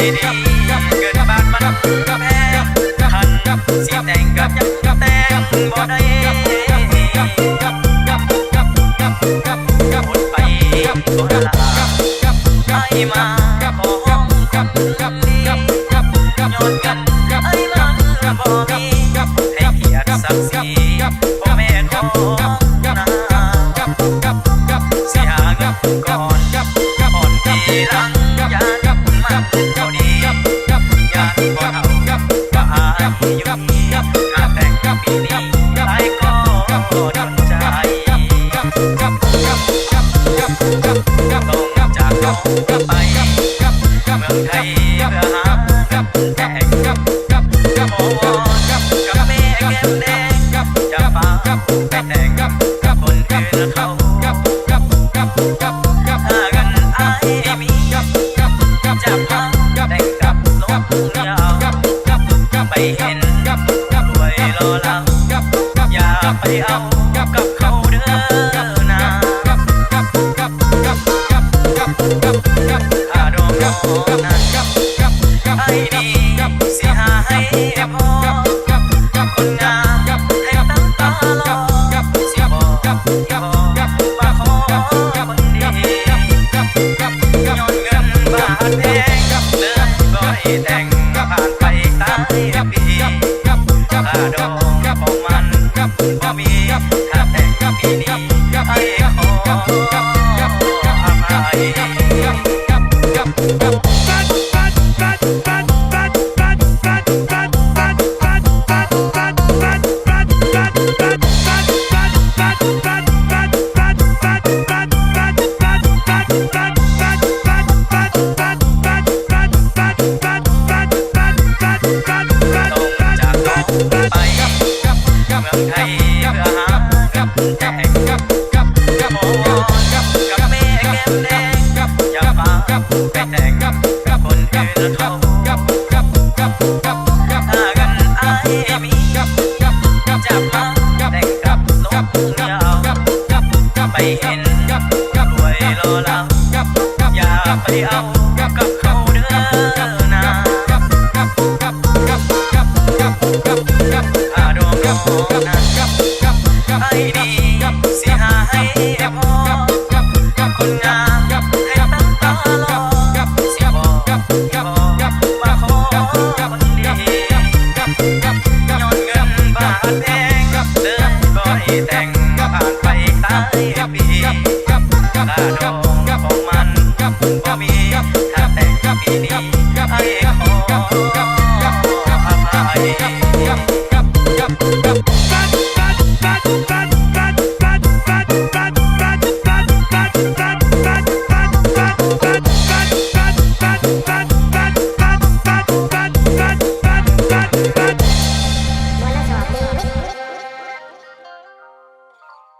ดีครั Yeah. กับกับกับกับคนกับกับกับกับกับกับกับถ้ากันไอ้มีกับกับกับจับมาแต่งกับลงกับกับกับกับไปเห็นกับกับรวยโกับกับกับอย่าไปเอากับกับ แต่งก็ผ่านไป